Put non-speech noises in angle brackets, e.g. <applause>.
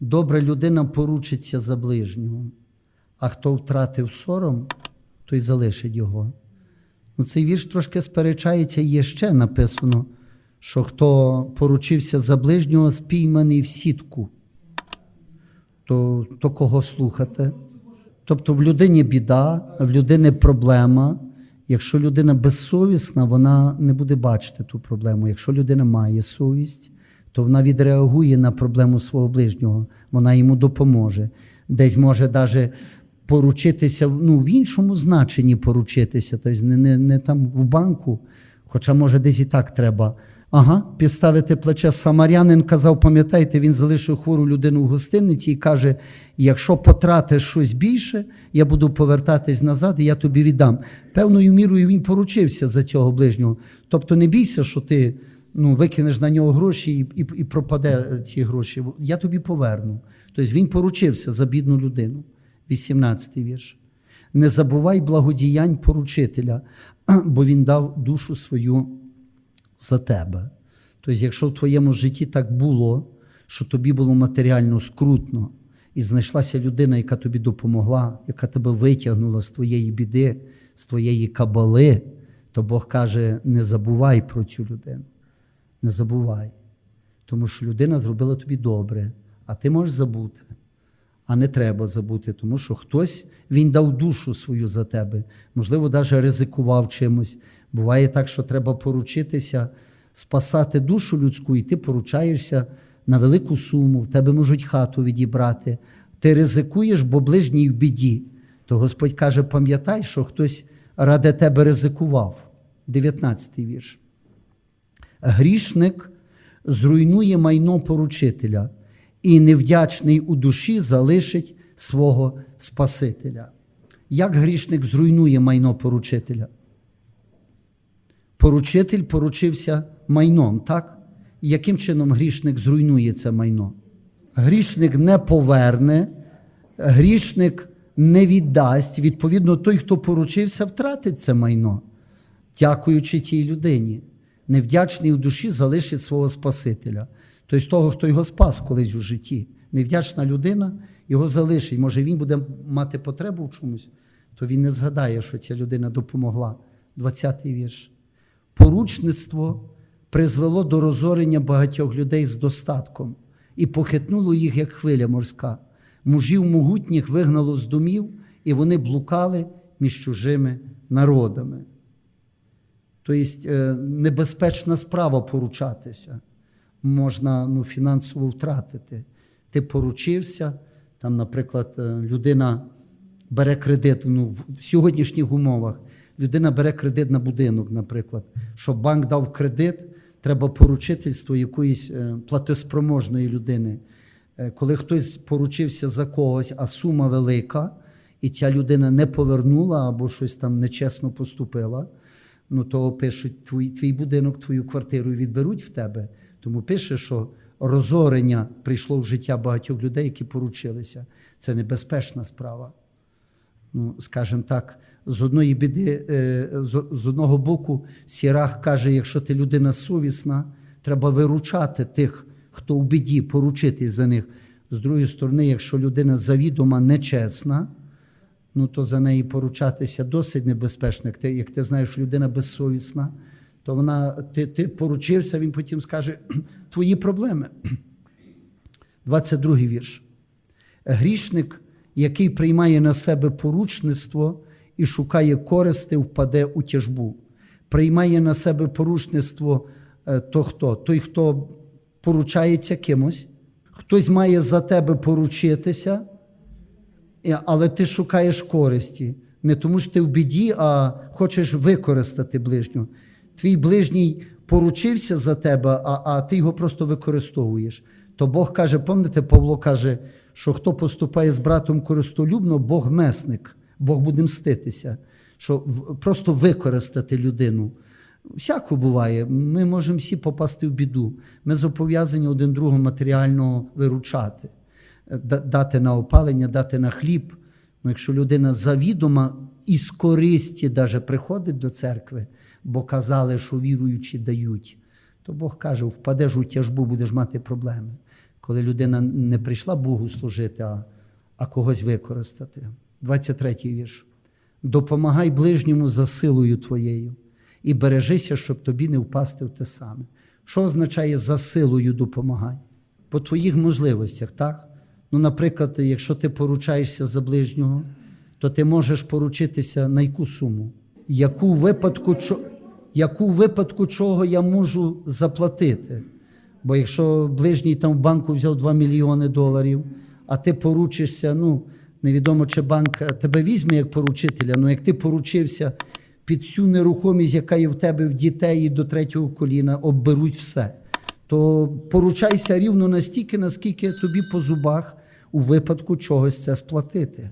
Добра людина поручиться за ближнього, а хто втратив сором, той залишить його. Ну, цей вірш трошки сперечається, є ще написано, що хто поручився за ближнього, спійманий в сітку. То, то кого слухати? Тобто в людині біда, в людини проблема. Якщо людина безсовісна, вона не буде бачити ту проблему. Якщо людина має совість, то вона відреагує на проблему свого ближнього, вона йому допоможе. Десь може навіть поручитися ну, в іншому значенні поручитися, тобто не, не, не там в банку, хоча може десь і так треба. Ага, підставити плече. Самарянин казав, пам'ятаєте, він залишив хвору людину в гостиниці і каже: якщо потратиш щось більше, я буду повертатись назад і я тобі віддам. Певною мірою він поручився за цього ближнього. Тобто не бійся, що ти ну, викинеш на нього гроші і, і, і пропаде ці гроші. Я тобі поверну. Тобто він поручився за бідну людину. 18-й вірш. Не забувай благодіянь поручителя, <clears throat> бо він дав душу свою за тебе. Тобто, якщо в твоєму житті так було, що тобі було матеріально скрутно, і знайшлася людина, яка тобі допомогла, яка тебе витягнула з твоєї біди, з твоєї кабали, то Бог каже: не забувай про цю людину. Не забувай. Тому що людина зробила тобі добре, а ти можеш забути. А не треба забути, тому що хтось він дав душу свою за тебе, можливо, навіть ризикував чимось. Буває так, що треба поручитися, спасати душу людську, і ти поручаєшся на велику суму, в тебе можуть хату відібрати. Ти ризикуєш, бо ближній в біді. То Господь каже: пам'ятай, що хтось ради тебе ризикував. 19 вірш. Грішник зруйнує майно поручителя, і невдячний у душі залишить свого Спасителя. Як грішник зруйнує майно поручителя? Поручитель поручився майном, так? Яким чином грішник зруйнує це майно? Грішник не поверне, грішник не віддасть. Відповідно, той, хто поручився, втратить це майно, дякуючи тій людині. Невдячний у душі залишить свого Спасителя. Тобто того, хто його спас колись у житті. Невдячна людина його залишить. Може, він буде мати потребу в чомусь, то він не згадає, що ця людина допомогла. 20-й вірш. Поручництво призвело до розорення багатьох людей з достатком і похитнуло їх, як хвиля морська. Мужів могутніх вигнало з домів, і вони блукали між чужими народами. Тобто небезпечна справа поручатися. Можна ну, фінансово втратити. Ти поручився, там, наприклад, е, людина бере кредит ну, в сьогоднішніх умовах. Людина бере кредит на будинок, наприклад. Щоб банк дав кредит, треба поручительство якоїсь е, платоспроможної людини. Коли хтось поручився за когось, а сума велика, і ця людина не повернула або щось там нечесно поступила, ну то пишуть, твій, твій будинок, твою квартиру відберуть в тебе. Тому пише, що розорення прийшло в життя багатьох людей, які поручилися. Це небезпечна справа. Ну, скажімо так, з одної біди, е, з одного боку, Сірах каже: якщо ти людина совісна, треба виручати тих, хто у біді, поручитись за них. З другої сторони, якщо людина завідома нечесна, ну то за неї поручатися досить небезпечно. Як ти, як ти знаєш, людина безсовісна, то вона ти, ти поручився, він потім скаже твої проблеми. 22 вірш. Грішник, який приймає на себе поручництво і шукає користи, впаде у тяжбу. Приймає на себе поручництво е, то хто? Той, хто поручається кимось, хтось має за тебе поручитися, але ти шукаєш користі. Не тому що ти в біді, а хочеш використати ближнього. Твій ближній поручився за тебе, а, а ти його просто використовуєш. То Бог каже, пам'ятаєте, Павло каже, що хто поступає з братом користолюбно, Бог месник, Бог буде мститися, що просто використати людину. Всяко буває, ми можемо всі попасти в біду. Ми зобов'язані один другого матеріально виручати, дати на опалення, дати на хліб. Ну, якщо людина завідома і з користі даже приходить до церкви, бо казали, що віруючі дають, то Бог каже, впадеш у тяжбу, будеш мати проблеми. коли людина не прийшла Богу служити, а, а когось використати. 23-й вірш. Допомагай ближньому за силою твоєю і бережися, щоб тобі не впасти в те саме. Що означає за силою допомагай? По твоїх можливостях, так? Ну, наприклад, якщо ти поручаєшся за ближнього, то ти можеш поручитися на яку суму? Яку випадку, яку випадку чого я можу заплатити? Бо якщо ближній там в банку взяв 2 мільйони доларів, а ти поручишся, ну, невідомо, чи банк е, тебе візьме як поручителя, ну як ти поручився під всю нерухомість, яка є в тебе в дітей до третього коліна, обберуть все, то поручайся рівно настільки, наскільки тобі по зубах у випадку чогось це сплатити.